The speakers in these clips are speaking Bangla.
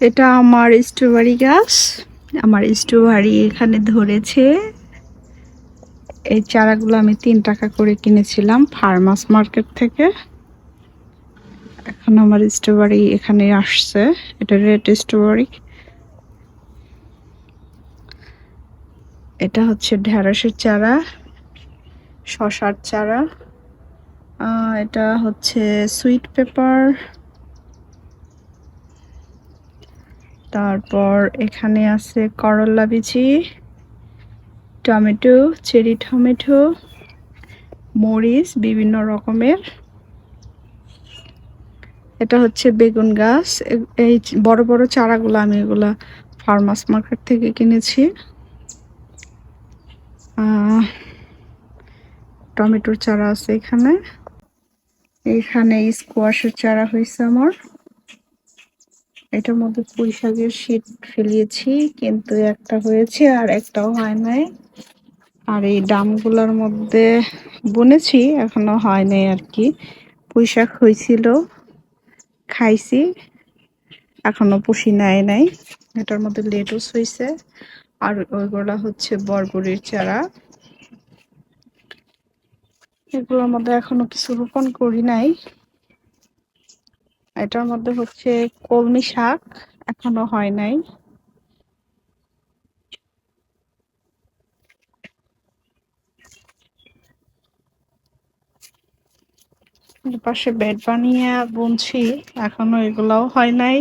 এটা আমার স্ট্রবেরি গাছ। আমার স্ট্রবেরি এখানে ধরেছে। এই চারাগুলো আমি তিন টাকা করে কিনেছিলাম ফার্মাস মার্কেট থেকে। এখন আমার স্ট্রবেরি এখানে আসছে। এটা রেড স্ট্রবেরি। এটা হচ্ছে ঢেঁড়সের চারা, শশার চারা। এটা হচ্ছে সুইট পেপার। তারপর এখানে আছে করলা বিচি, টমেটো, চেরি টমেটো, মরিচ, বিভিন্ন রকমের। এটা হচ্ছে বেগুন গাছ। এই বড় বড় চারাগুলো আমি এগুলা ফার্মাস মার্কেট থেকে কিনেছি। টমেটোর চারা আছে এখানে। এখানে স্কোয়াশের চারা হয়েছে আমার। এটার মধ্যে পুঁই শাকের শীত ফেলিয়েছি, কিন্তু একটা হয়েছে আর একটাও হয় নাই। আর এই ডামগুলোর মধ্যে বুনেছি, এখনও হয় নাই আর কি। পুঁই শাক হয়েছিল, খাইছি, এখনও পুষি নেয় নাই। এটার মধ্যে লেটুস হয়েছে, আর ওইগুলা হচ্ছে বরবরির চারা। এগুলোর মধ্যে এখনও কিছু রোপণ করি নাই। এটার মধ্যে হচ্ছে কলমি শাক এখনও হয় নাই। পাশে বেড বানিয়ে বুনছি, এখনও এগুলাও হয় নাই।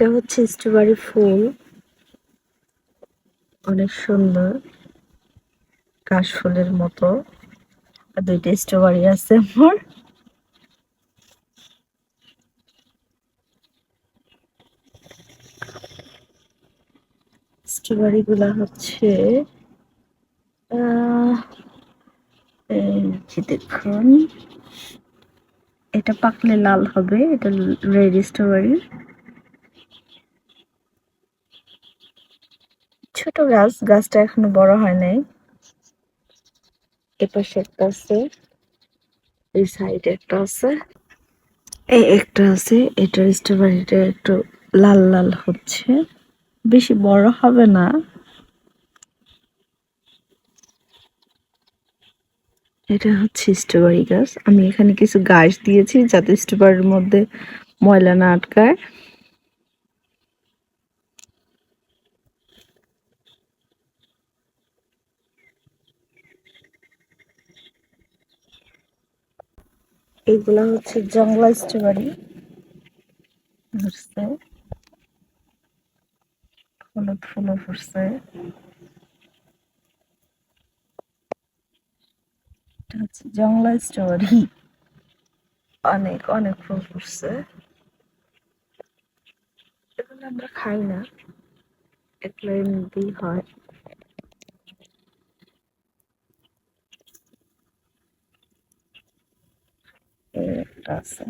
এটা হচ্ছে স্ট্রবেরি ফুল। অনেক সুন্দর। কাশফুলের মতো। আর দুইটা স্ট্রবেরি আছে আমার। স্ট্রবেরি গুলা হচ্ছে দেখুন। এটা পাকলে লাল হবে, এটা রেড স্ট্রবেরি। ছোট গাছ, গাছটা এখনও বড় হয় নাই। এপাশে একটা আছে, এই সাইডে একটা আছে। এই একটা আছে, এটার স্ট্রবেরিটা একটু লাল লাল হচ্ছে। বেশি বড় হবে না। এটা হচ্ছে স্ট্রবেরি গাছ। আমি এখানে কিছু গাছ দিয়েছি যাতে স্ট্রবেরির মধ্যে ময়লা না আটকায়। এইগুলা হচ্ছে জংলা স্ট্রবেরি। ধরছে। হলুদ ফুলও ফুটছে। হচ্ছে জংলা স্ট্রবেরি। অনেক অনেক ফুল ফুটছে। এগুলো আমরা খাই না। এগুলো এমনিতেই হয় এই একটা আছে।